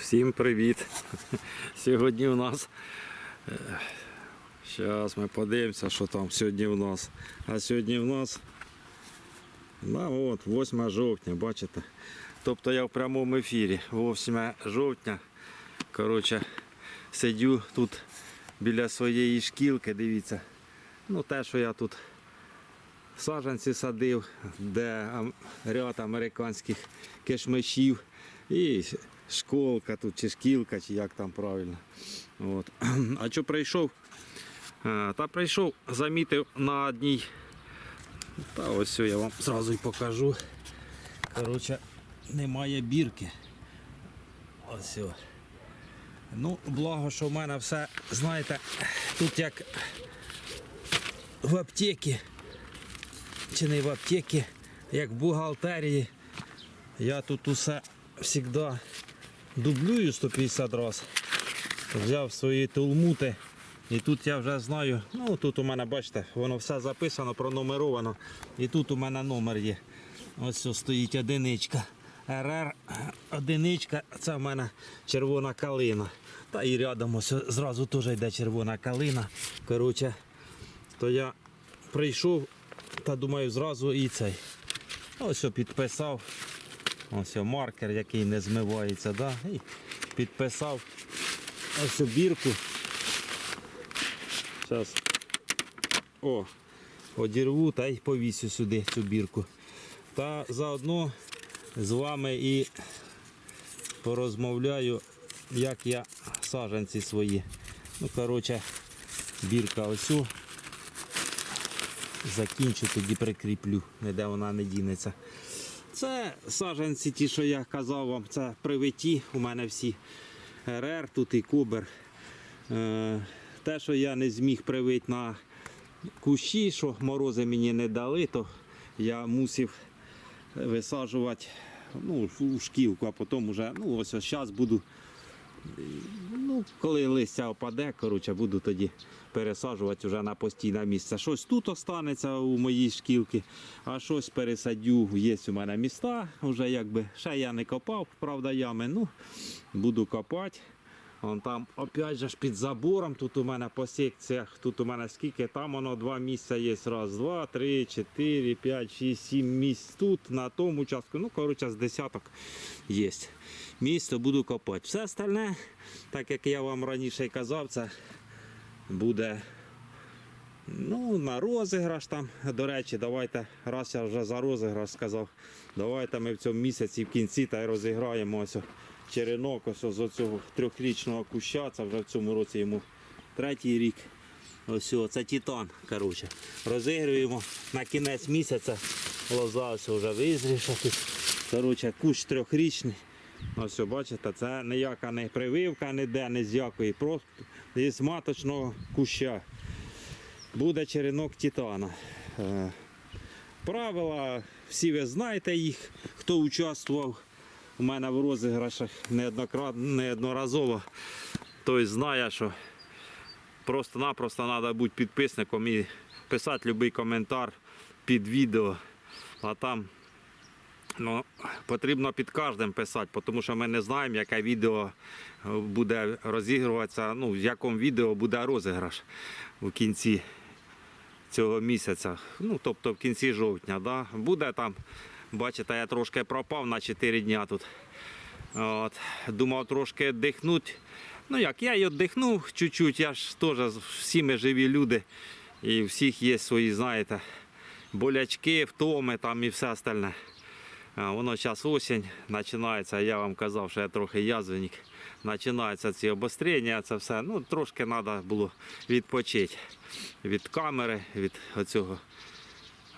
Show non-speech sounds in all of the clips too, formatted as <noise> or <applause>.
Всім привіт! Сьогодні у нас. Зараз ми подивимося, що там сьогодні у нас. А сьогодні у нас. Ну от, 8 жовтня, бачите? Тобто я в прямому ефірі. 8 жовтня. Коротше, сидю тут біля своєї шкілки, дивіться. Ну, те, що я тут саджанці садив, де ряд американських кишмишів і школка тут, чи шкілка, чи як там правильно. От. <clears throat> А що прийшов? Та прийшов, замітив на одній. Та ось все, я вам зразу й покажу. Коротше, немає бірки. Ось. все. Ну, благо, що в мене все, знаєте, тут як в аптеці чи не в аптеці, як в бухгалтерії. Я тут усе завжди дублюю 150 разів. Взяв свої тулмути. І тут я вже знаю, ну тут у мене, бачите, воно все записано, пронумеровано. І тут у мене номер є. Ось ось стоїть одиничка. РР одиничка, це в мене червона калина. Та і рядом ось зразу теж йде червона калина. Коротше, то я прийшов та думаю, зразу і цей. Ось підписав. Ось маркер, який не змивається, да? і підписав ось бірку. Зараз о, одірву та й повісю сюди цю бірку. Та заодно з вами і порозмовляю, як я саджанці свої. Ну, коротше, бірка ось. Закінчу, тоді прикріплю, ніде вона не дінеться. Це саженці, ті, що я казав вам, це привиті. У мене всі РР, тут і кубер. Е, Те, що я не зміг привити на кущі, що морози мені не дали, то я мусив висаджувати ну, у шкілку, а потім вже, ну ось зараз буду Ну, коли листя опаде, коротше, буду тоді пересаджувати вже на постійне місце. Щось тут останеться у моїй шкілці, а щось пересадю. Є у мене міста, вже якби ще я не копав, правда, ями. Ну, буду копати. Вон там опять же під забором, тут у мене по секціях, тут у мене скільки, там воно два місця є. Раз, два, три, чотири, п'ять, шість, сім місць тут, на тому участку. Ну, коротше, з десяток є. Місто буду копати. Все остальне, так як я вам раніше й казав, це буде ну, на розіграш там. До речі, давайте, раз я вже за розіграш сказав, давайте ми в цьому місяці в кінці та й розіграємо ось черенок ось з цього трьохрічного куща. Це вже в цьому році йому третій рік. Ось це титан. коротше. Розігруємо на кінець місяця. Лоза ось вже визріша тут. Кущ трьохрічний. Ось, бачите, це ніяка не прививка, ніде, не з якої. Просто з маточного куща. Буде черенок титана. Е, Правила, всі ви знаєте їх, хто участвував у мене в розіграшах неодноразово, той знає, що просто-напросто треба бути підписником і писати будь-який коментар під відео. А там ну, потрібно під кожним писати, тому що ми не знаємо, яке відео е, буде розігруватися, ну, в якому відео буде розіграш в кінці цього місяця, ну, тобто в кінці жовтня. Да? Буде там, бачите, я трошки пропав на 4 дня тут. От, думав трошки віддихнути. Ну як, я й віддихнув чуть-чуть, я ж теж всі ми живі люди. І всіх є свої, знаєте, болячки, втоми там і все остальне. Воно зараз осінь, починається, я вам казав, що я трохи язвенник. Починаються ці обострення, це все. Ну, трошки треба було відпочити від камери, від оцього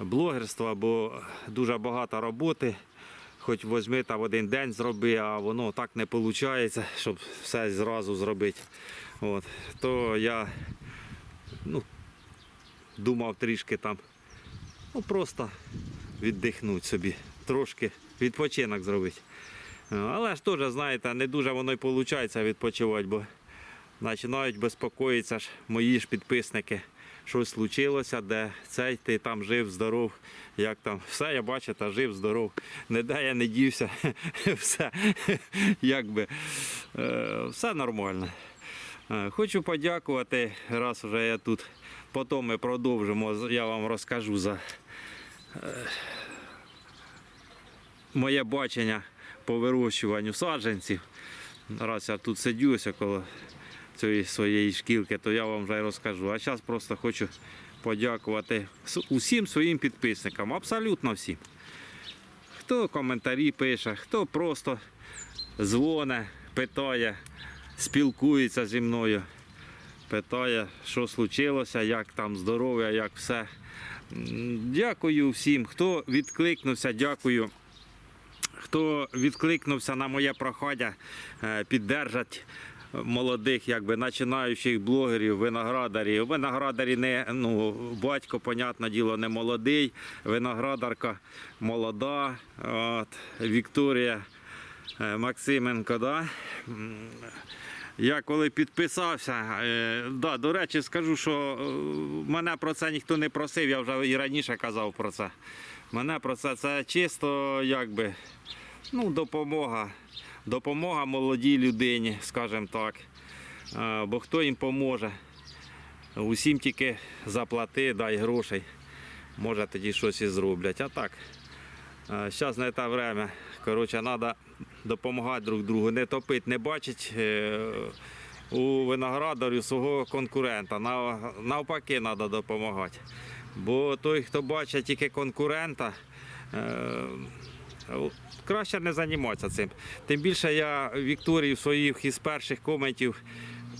блогерства, бо дуже багато роботи. Хоч возьми та в один день зроби, а воно так не виходить, щоб все зразу зробити. От. То я ну, думав трішки там, ну просто віддихнути собі, трошки відпочинок зробити. Але ж теж, знаєте, не дуже воно й виходить відпочивати, бо починають безпокоїтися ж мої ж підписники. щось случилося, де цей ти там жив, здоров, як там, все я бачу, та жив, здоров. Ніде я не дівся, <laughs> все, якби, е, все нормально. Е, Хочу подякувати, раз вже я тут. Потім ми продовжимо. Я вам розкажу за е, моє бачення по вирощуванню саджанців. Раз я тут сидюся коло цієї своєї шкілки, то я вам вже й розкажу. А зараз просто хочу подякувати усім своїм підписникам, абсолютно всім. Хто коментарі пише, хто просто дзвоне, питає, спілкується зі мною, питає, що случилося, як там здоров'я, як все. Дякую всім, хто відкликнувся, дякую. Хто відкликнувся на моє прохання е, піддержати молодих, якби починаючих блогерів, виноградарів. Виноградарі не ну, батько, понятне діло, не молодий, виноградарка молода. От, Вікторія е, Максименко, да? Я коли підписався, е, да, до речі, скажу, що мене про це ніхто не просив, я вже і раніше казав про це. Мене про це це чисто якби ну, допомога. Допомога молодій людині, скажімо так. Е, Бо хто їм поможе? Усім тільки заплати, дай грошей. Може тоді щось і зроблять. А так, зараз не те время. Коротше, треба допомагати друг другу, не топити, не бачить е, у виноградарю свого конкурента. Навпаки, треба допомагати. Бо той, хто бачить тільки конкурента, е, краще не займатися цим. Тим більше я Вікторії в своїх із перших коментів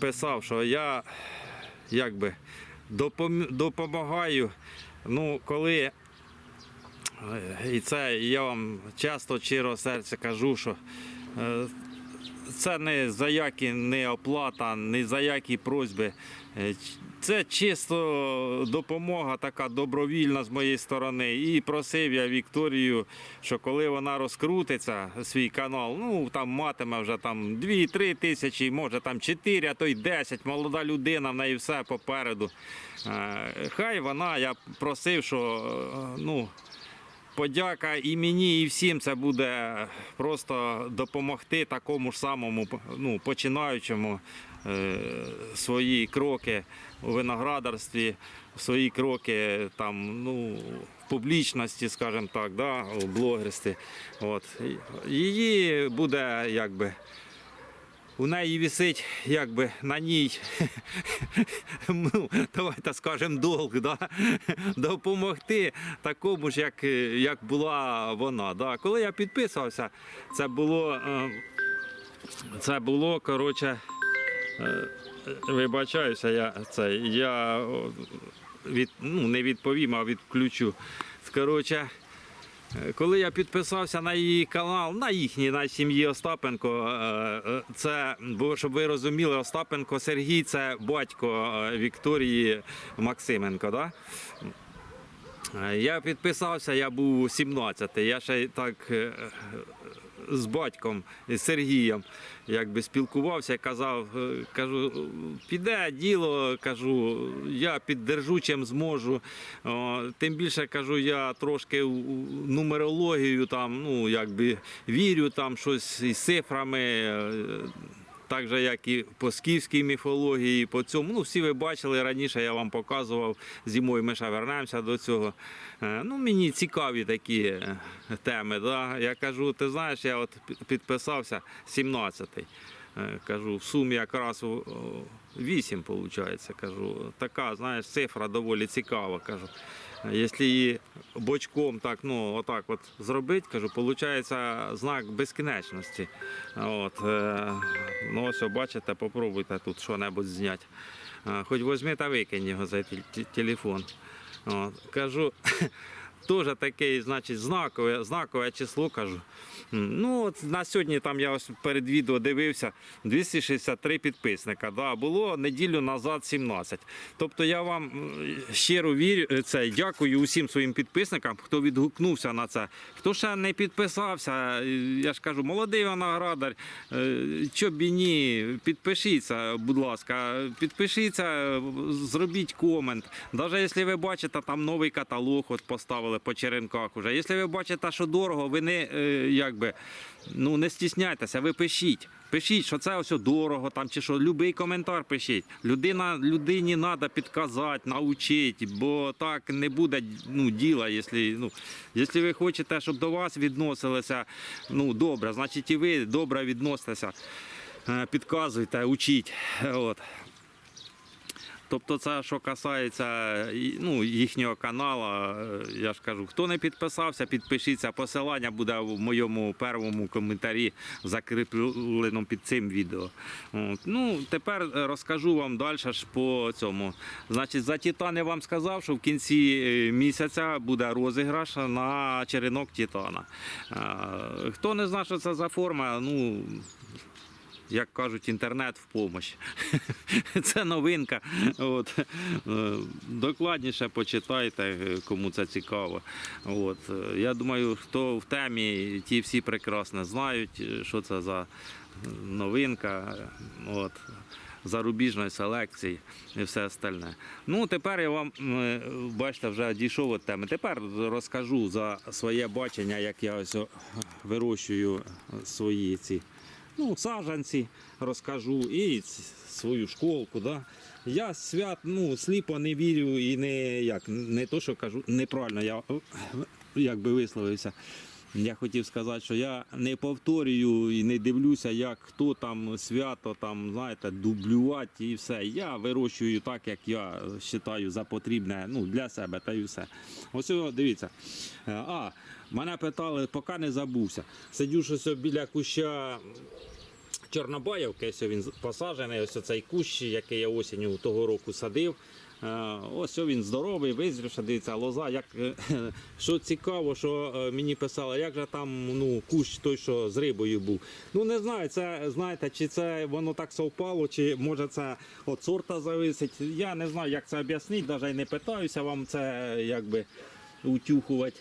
писав, що я якби допомагаю. Ну, коли Е, і це я вам часто щиро серце кажу, що е, це не за які не оплата, не за які просьби. Це чисто допомога така добровільна з моєї сторони. І просив я Вікторію, що коли вона розкрутиться, свій канал, ну там матиме вже там 2-3 тисячі, може там 4, а то й 10, молода людина, в неї все попереду. Е, Хай вона, я просив, що е, ну, подяка і мені, і всім це буде просто допомогти такому ж самому ну, починаючому свої кроки у виноградарстві, свої кроки там, ну, в публічності, скажімо так, да, у блогерстві. От. Її буде якби. У неї висить якби на ній, <laughs> ну, давайте скажемо, долг, да? <laughs> допомогти такому ж, як, як була вона. Да? Коли я підписувався, це було, е, це було коротше, е, вибачаюся, я, це, я від, ну, не відповім, а відключу. Коротше, Е, Коли я підписався на її канал, на їхній, на сім'ї Остапенко, е, е, це, бо щоб ви розуміли, Остапенко Сергій це батько е, Вікторії Максименко. Да? Е, Я підписався, я був 17 Я ще так е, з батьком Сергієм якби спілкувався, казав, е, кажу, піде діло, кажу, я піддержу чим зможу. Тим більше кажу, я трошки у нумерологію там, ну якби вірю там щось із цифрами. Так же, як і по скіфській міфології, по цьому. Ну, всі ви бачили раніше, я вам показував зимою. Ми ще вернемося до цього. Е, Ну, мені цікаві такі е, теми. Да? Я кажу, ти знаєш, я от підписався 17-й. Е, Кажу, в сумі якраз 8, виходить. Кажу, така, знаєш, цифра доволі цікава. Кажу. Якщо її бочком так, ну, отак от зробити, кажу, виходить знак безкінечності. От, е, ну, ось, бачите, попробуйте тут що-небудь зняти. Е, Хоч візьми та викинь його за телефон. От, кажу, <laughs> теж таке, значить, знакове, знакове число кажу. Ну, от на сьогодні там я ось перед відео дивився 263 підписника. Да, було неділю назад 17. Тобто я вам щиро вірю, е, це, дякую усім своїм підписникам, хто відгукнувся на це. Хто ще не підписався, е, я ж кажу, молодий виноградар, е, б і ні, підпишіться, будь ласка, підпишіться, зробіть комент. Навіть якщо ви бачите там новий каталог, от поставили по черенках уже. Якщо ви бачите, що дорого, ви не е, якби ну не стісняйтеся, ви пишіть. Пишіть, що це ось дорого, там чи що, будь-який коментар пишіть. Людина, людині треба підказати, навчити, бо так не буде ну, діла, якщо, ну, якщо ви хочете, щоб до вас відносилися ну, добре, значить і ви добре відноситеся. Е, Підказуйте, учіть. От. Тобто, це що касається ну, їхнього каналу, е, я ж кажу, хто не підписався, підпишіться. Посилання буде в моєму першому коментарі закріпленому під цим відео. Ну, тепер е, розкажу вам далі ж по цьому. Значить, за Титан я вам сказав, що в кінці е, місяця буде розіграш на черенок Титана. Е, Хто не знає, що це за форма, ну як кажуть, інтернет в помощь. <laughs> Це новинка. От. Е, Докладніше почитайте, е, кому це цікаво. От. Е, Я думаю, хто в темі, ті всі прекрасно знають, що це за новинка. От. Зарубіжної селекції і все остальне. Ну, тепер я вам, бачите, вже дійшов від теми. Тепер розкажу за своє бачення, як я ось вирощую свої ці ну, саджанці розкажу і свою школку. Да. Я свят, ну, сліпо не вірю і не як, не то, що кажу, неправильно я як би висловився. Я хотів сказати, що я не повторюю і не дивлюся, як хто там свято там, знаєте, дублювати і все. Я вирощую так, як я вважаю за потрібне ну, для себе та й все. Ось дивіться. А, мене питали, поки не забувся. Сидю щось біля куща Чорнобаївки, ось він посаджений, ось цей кущ, який я осінню того року садив. Е, Ось він здоровий, визрівши, дивіться, лоза. Як, е, <laughs> що цікаво, що е, мені писали, як же там ну, кущ той, що з рибою був. Ну не знаю, це знаєте, чи це воно так совпало, чи може це от сорта зависить. Я не знаю, як це об'яснити, навіть не питаюся вам це якби утюхувати.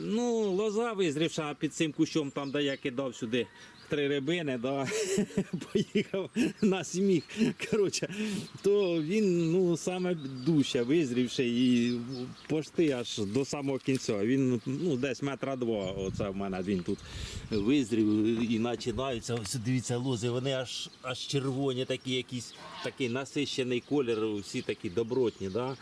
Ну, лоза визрівша під цим кущом, там, де я кидав сюди три рибини, да, <laughs> поїхав на сміх. Коротше, то він ну, саме дужче визрівши і пошти аж до самого кінця. Він ну, десь метра два. Оце в мене він тут визрів і починаються. Ось дивіться, лози, вони аж, аж червоні, такі якісь такий насищений колір, всі такі добротні. Да?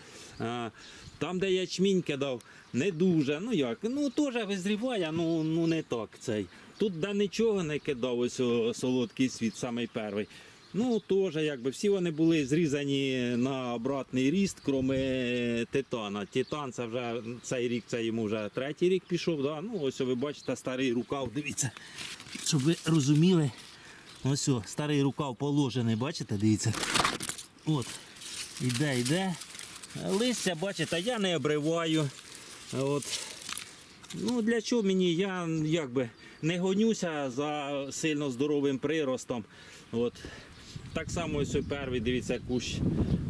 Там, де ячмінь кидав, не дуже. Ну як, ну теж визріває, ну, ну не так цей. Тут де нічого не кидав, ось о, солодкий світ, самий перший. Ну, теж, якби всі вони були зрізані на обратний ріст, крім титана. Титан це вже цей рік, це йому вже третій рік пішов. Да? Ну, ось ви бачите старий рукав, дивіться, щоб ви розуміли. Ось о, старий рукав положений, бачите, дивіться. От, іде, йде. Листя, бачите, я не обриваю. От. Ну, для чого мені? Я якби не гонюся за сильно здоровим приростом. От. Так само ось перший, дивіться, кущ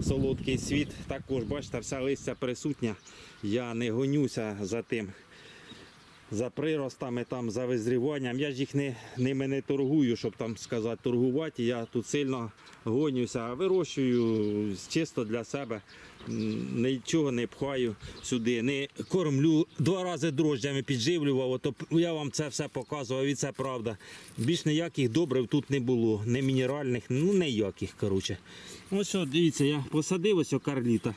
солодкий світ. Також, бачите, вся листя присутня. Я не гонюся за тим. За приростами, там, за визріванням. Я ж їх не, ними не торгую, щоб там сказати торгувати. Я тут сильно гонюся, а вирощую чисто для себе. Нічого не пхаю сюди, не кормлю два рази дрожджами підживлював. Ото я вам це все показував, і це правда. Більш ніяких добрив тут не було, не мінеральних, ну ніяких. коротше. Ось от, дивіться, я посадив ось о карліта.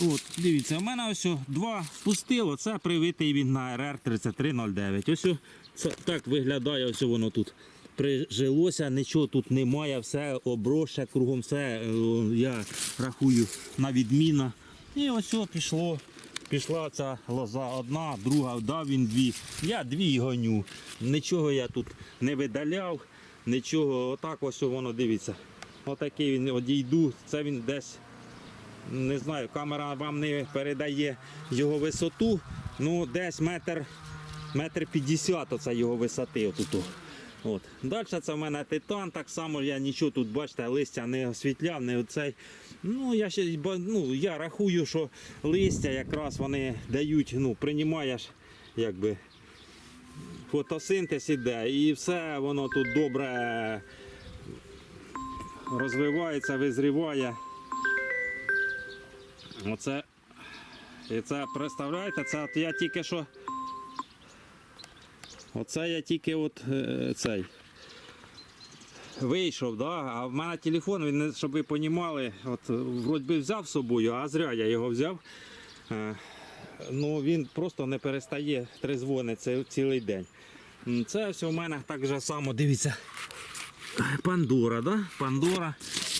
От, дивіться, у мене ось два пустило, це привитий він на РР 3309. Ось це так виглядає, ось воно тут. Прижилося, нічого тут немає, все оброще, кругом все е, я рахую на відміна. І ось пішло. Пішла ця лоза одна, друга, дав він дві. Я дві гоню. Нічого я тут не видаляв, нічого. Отак ось воно дивіться. Отакий він одійду. Це він десь не знаю, камера вам не передає його висоту. Ну, десь метр, метр 50 оце його висоти. Отут. От. Далі це в мене титан, так само я нічого тут, бачите, листя не освітляв, не оцей. Ну, я, ще, ну, я рахую, що листя якраз вони дають, ну, приймаєш, якби, фотосинтез іде, і все воно тут добре розвивається, визріває. Оце, і це, представляєте, це от я тільки що. Оце я тільки от е, цей. Вийшов, да? а в мене телефон, він, щоб ви розуміли, от вроді би взяв з собою, а зря я його взяв. Е, ну він просто не перестає трезвонити ці- цілий день. Це все в мене так же само, дивіться. Пандора, да? Пандора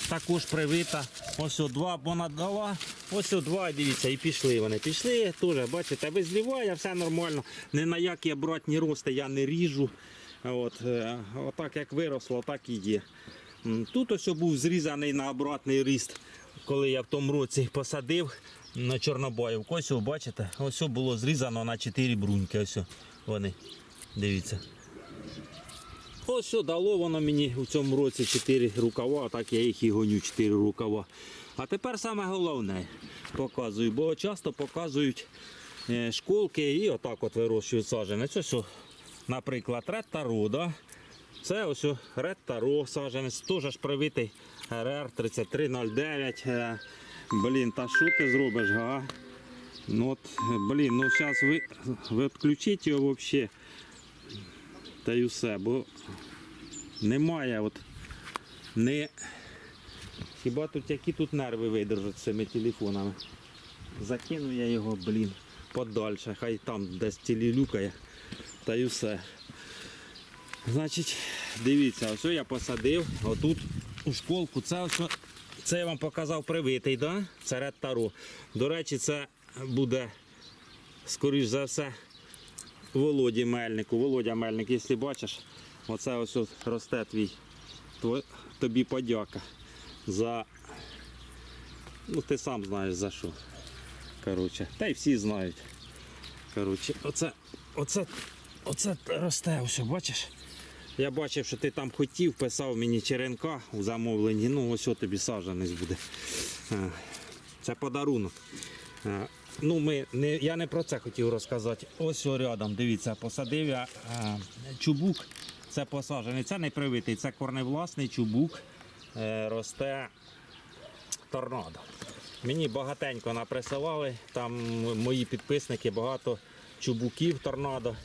також привита. Ось о два понадала. Ось о два, дивіться, і пішли вони. Пішли, теж, бачите, визліває, все нормально. Ні на які обратні рости я не ріжу. От, е, отак як виросло, так і є. Тут ось був зрізаний на обратний ріст, коли я в тому році посадив на Чорнобаївку. Ось, бачите, ось було зрізано на 4 бруньки. Ось вони. Дивіться. Ось що дало воно мені у цьому році 4 рукава, так я їх і гоню 4 рукава. А тепер саме головне показую, бо часто показують е, школки і отак от вирощують саджанець. Ось, наприклад, Ред Таро, да? Це ось Ред саджанець, теж привитий РР 3309. Е, Блін, та що ти зробиш, га? Ну от, блін, ну зараз ви, ви відключіть його взагалі. Та й усе, бо немає от не. Хіба тут які тут нерви видержать цими телефонами? Закину я його, блін, подальше, хай там десь тілілюкає. Та й усе. Значить, дивіться, ось я посадив, отут у школку, це ось, це я вам показав привитий, да? це Ред Таро. До речі, це буде, скоріш за все, Володі Мельнику. Володя Мельник, якщо бачиш, оце ось росте твій. Тобі подяка за. Ну, ти сам знаєш за що. Коротше, та й всі знають. Коротше, оце, оце, оце росте, ось, бачиш? Я бачив, що ти там хотів, писав мені черенка у замовленні. Ну, ось тобі саджанець буде. Е, Це подарунок. Ну, ми не, я не про це хотів розказати. Ось рядом, дивіться, посадив я е, чубук. Це посаджений. Це не привитий, це корневласний чубук. Е, росте торнадо. Мені багатенько наприсилали, там мої підписники багато чубуків торнадо.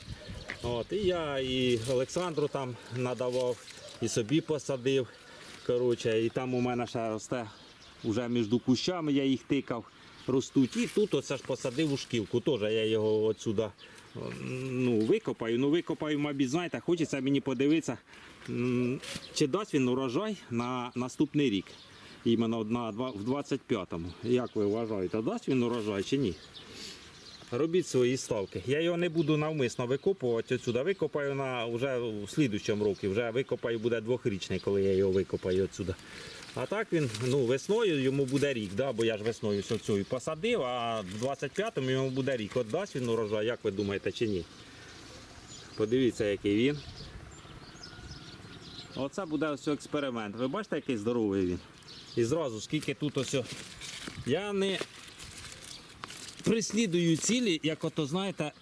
От, і я і Олександру там надавав, і собі посадив. Коротше, і там у мене ще росте вже між кущами, я їх тикав, ростуть. І тут оце ж посадив у шкілку. Теж я його отсюди ну, викопаю. Ну, викопаю, мабуть, знаєте, хочеться мені подивитися, чи дасть він урожай на наступний рік. Іменно в 25-му. Як ви вважаєте, дасть він урожай чи ні? Робіть свої ставки. Я його не буду навмисно викопувати отсюди. Викопаю на вже в слідущому році. Вже викопаю буде двохрічний, коли я його викопаю отсюди. А так він ну, весною йому буде рік, да? бо я ж весною цю посадив, а в 25-му йому буде рік. От дасть він урожай, як ви думаєте, чи ні? Подивіться, який він. Оце буде ось експеримент. Ви бачите, який здоровий він? І зразу, скільки тут ось. Я не прислідую цілі, як ото знаєте,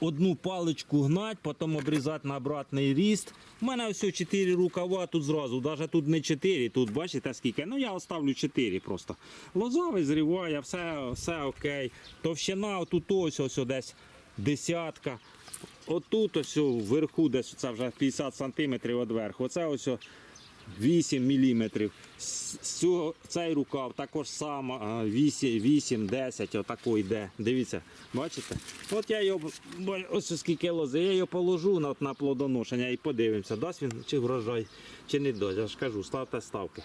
одну паличку гнать, потім обрізати на обратний ріст. У мене ось 4 рукава тут зразу, навіть тут не 4, тут бачите скільки. Ну я оставлю 4 просто. Лоза визріває, все, все окей. Товщина тут ось ось десь десятка. Отут ось вверху, десь це вже 50 сантиметрів від верху. Оце ось 8 мм. Цей рукав також само 8, 8 10 отако йде. Дивіться, бачите? От я його, ось скільки лози, я його положу на, плодоношення і подивимося, дасть він чи врожай, чи не дасть. Я ж кажу, ставте ставки.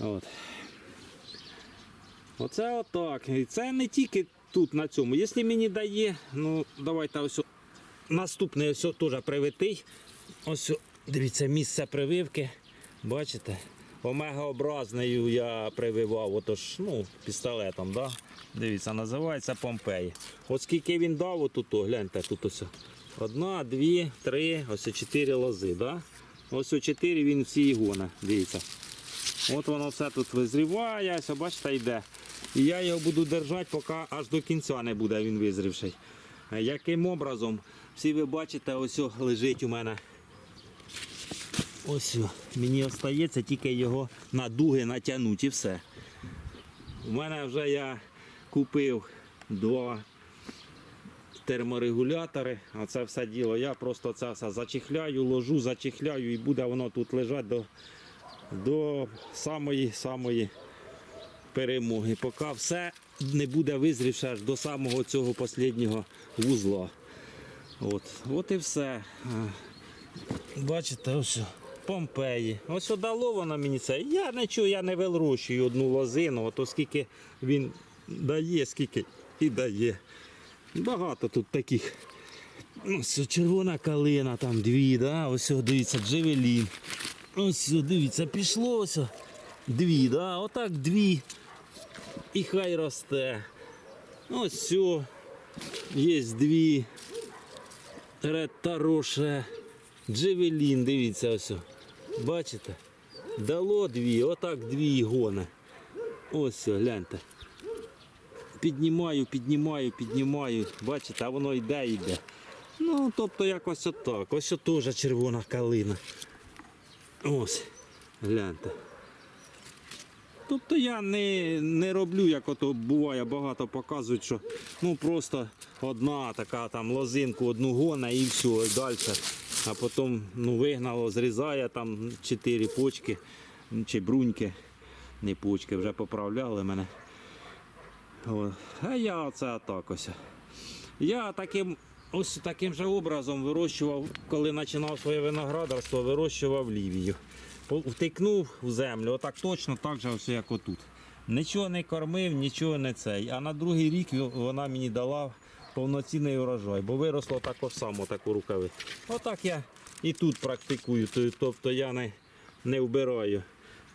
От. Оце отак. І це не тільки тут на цьому. Якщо мені дає, ну давайте ось. Наступний ось теж привитий. Ось дивіться, місце прививки. Бачите? омегообразною я прививав, отож, ну, пістолетом, да? Дивіться, називається Помпеї. От скільки він дав, отут, гляньте, тут ось. Одна, дві, три, ось чотири лози, да? Ось о чотири він всі гоне, дивіться. От воно все тут визріває, ось, бачите, йде. І я його буду держати, поки аж до кінця не буде він визрівший. Яким образом? Всі ви бачите, ось лежить у мене. Ось мені остається тільки його на дуги натягнути і все. У мене вже я купив два терморегулятори, а це все діло. Я просто це все зачехляю, ложу, зачехляю і буде воно тут лежати до, до самої самої перемоги. Поки все не буде визрівше аж до самого цього останнього вузла. От, от і все. Бачите, ось Помпеї. Ось дало воно мені це. Я нічого, я не вирощую одну лозину, от оскільки він дає, скільки і дає. Багато тут таких. Ось червона калина, там дві, да? ось дивіться, джевелін. Ось дивіться, пішло ось. Дві, да? отак дві. І хай росте. Ось все. Є дві. Ретароше. Джевелін, дивіться ось. Бачите? Дало дві, отак дві гоне. Ось, все, гляньте. Піднімаю, піднімаю, піднімаю. Бачите, а воно йде, йде. Ну, тобто якось отак. Ось теж червона калина. Ось, гляньте. Тобто я не, не роблю, як ото буває, багато показують, що ну просто одна така там лозинку, одну гона і все, і далі. А потім ну, вигнало, зрізає там чотири почки чи бруньки, не почки, вже поправляли мене. О, а я оце так ось. Я таким, ось таким же образом вирощував, коли починав своє виноградарство, вирощував лівію. Втикнув в землю, отак точно так же, ось як отут. Нічого не кормив, нічого не цей. А на другий рік вона мені дала повноцінний урожай, бо виросло також само таку рукави. Отак я і тут практикую. Тобто я не, не вбираю.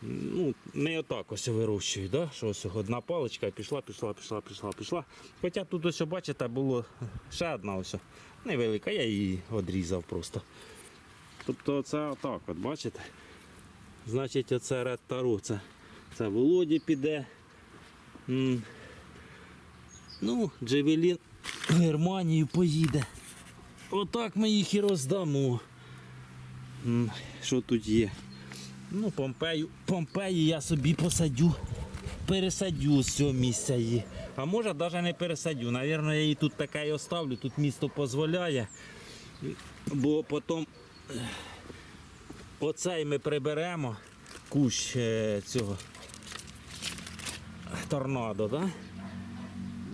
Ну, не отак ось вирощую, да? що ось одна паличка пішла, пішла, пішла, пішла, пішла. Хоча тут ось, бачите, було ще одна ось невелика, я її відрізав просто. Тобто це отак, от бачите? Значить, оце Red Taru, це, це Володі піде. Ну, Джевелін в Германію поїде. Отак ми їх і роздамо. Що тут є? Ну, Помпею, Помпеї я собі посадю, пересадю з цього місця її. А може навіть не пересадю. Навірно, я її тут таке і оставлю, тут місто дозволяє. Бо потім оцей ми приберемо кущ е, цього торнадо, да?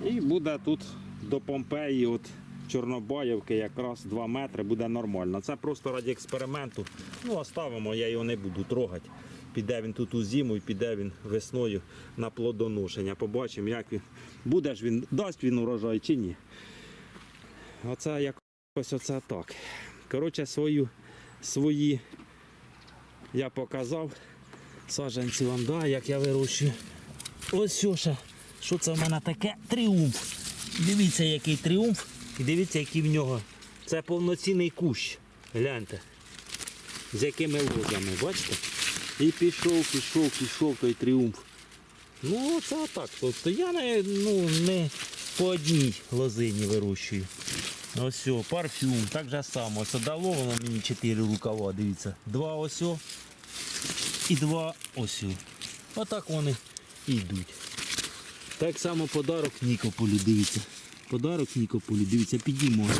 І буде тут до Помпеї, от Чорнобаївки, якраз 2 метри буде нормально. Це просто раді експерименту. Ну, оставимо, я його не буду трогати. Піде він тут у зиму і піде він весною на плодоношення. Побачимо, як він. Буде ж він, дасть він урожай чи ні. Оце якось оце так. Коротше, свою, свої я показав саджанці вам, да, як я вирощую. Ось що ще. Що це в мене таке? Тріумф. Дивіться, який тріумф. І дивіться, який в нього. Це повноцінний кущ. Гляньте. З якими лозами, бачите? І пішов, пішов, пішов той тріумф. Ну, це отак. Тобто я не, ну, не по одній лозині вирощую. Ось парфюм, так же само. Ось дало воно мені 4 рукава, дивіться. Два ось і два ось. Отак вони йдуть. Так само подарок Нікополю, дивіться. Подарок Нікополю, дивіться, підіймаю.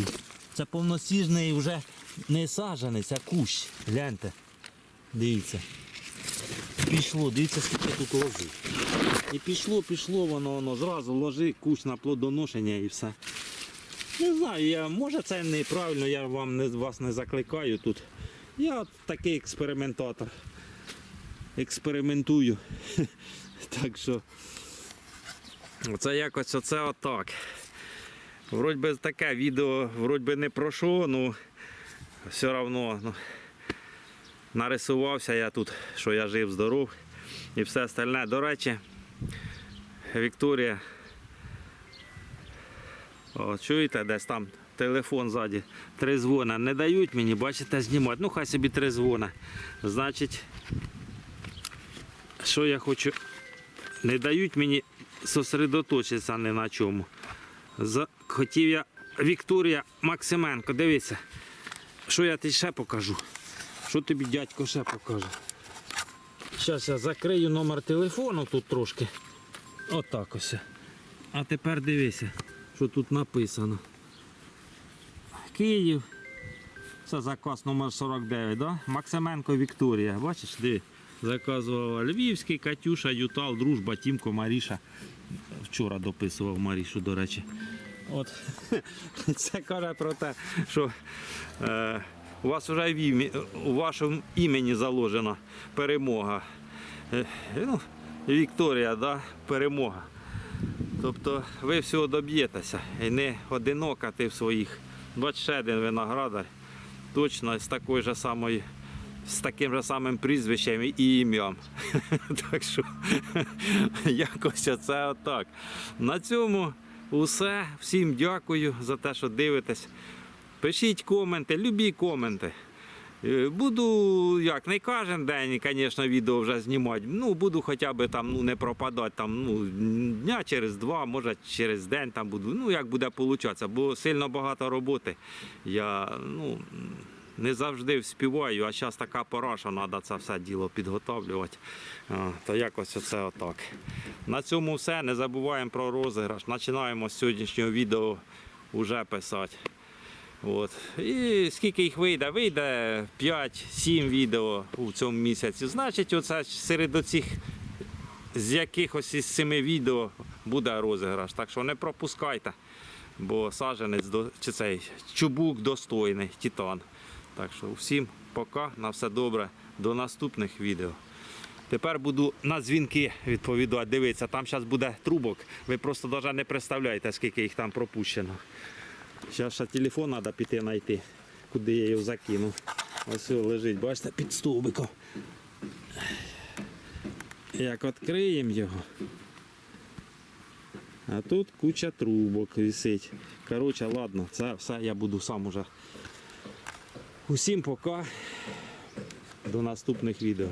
Це повносіжний вже не саджанець, а кущ. Гляньте. Дивіться. Пішло, дивіться, скільки тут лози. І пішло, пішло воно, воно зразу ложи кущ на плодоношення і все. Не знаю, я, може це неправильно, я вам не, вас не закликаю тут. Я от такий експериментатор. Експериментую. <laughs> Так що. Оце якось оце отак. Вроді би таке відео вроді би не про що, ну все одно ну, нарисувався я тут, що я жив здоров. і все остальне. До речі, Вікторія. О, чуєте, десь там телефон ззаді. Три дзвона. Не дають мені, бачите, знімати. Ну, хай собі три дзвона. Значить, що я хочу. Не дають мені зосередоточитися ні на чому. Хотів я Вікторія Максименко, дивіться, що я тобі ще покажу. Що тобі дядько ще покаже. Зараз я закрию номер телефону тут трошки. Отак ось. А тепер дивися, що тут написано. Київ. Це заказ номер 49, да? Максименко Вікторія. Бачиш, диви. Заказувала Львівський, Катюша, Ютал, Дружба, Тімко, Маріша. Вчора дописував Марішу, до речі. От. <laughs> Це каже про те, що е, у вас вже в ім'я, у вашому імені заложена перемога. Е, ну, Вікторія, да? перемога. Тобто ви всього доб'єтеся і не одинока ти в своїх. Бач, ще один виноградар, точно з такою же самою, з таким же самим прізвищем і ім'ям. <laughs> Так що <laughs> якось це отак. На цьому усе. Всім дякую за те, що дивитесь. Пишіть коменти, любі коменти. Е, Буду, як не кожен день, звісно, відео вже знімати. Ну, буду хоча б там ну, не пропадати там, ну, дня через два, може через день там буду. Ну, як буде получатися, бо сильно багато роботи. Я ну, не завжди вспіваю, а зараз така пора, що треба це все діло підготовлювати. То якось оце отак. На цьому все. Не забуваємо про розіграш. Починаємо з сьогоднішнього відео вже писати. От. І скільки їх вийде? Вийде 5-7 відео у цьому місяці. Значить, оце серед оцих з якихось із семи відео буде розіграш. Так що не пропускайте, бо саженець чи цей чубук достойний, титан. Так що всім пока, на все добре, до наступних відео. Тепер буду на дзвінки відповідати. Дивіться, там зараз буде трубок. Ви просто навіть не представляєте, скільки їх там пропущено. Зараз ще телефон треба піти знайти, куди я його закинув. Ось лежить, бачите, під стовбиком. Як відкриємо його. А тут куча трубок висить. Коротше, ладно, це все я буду сам уже. Усім пока. До наступних відео.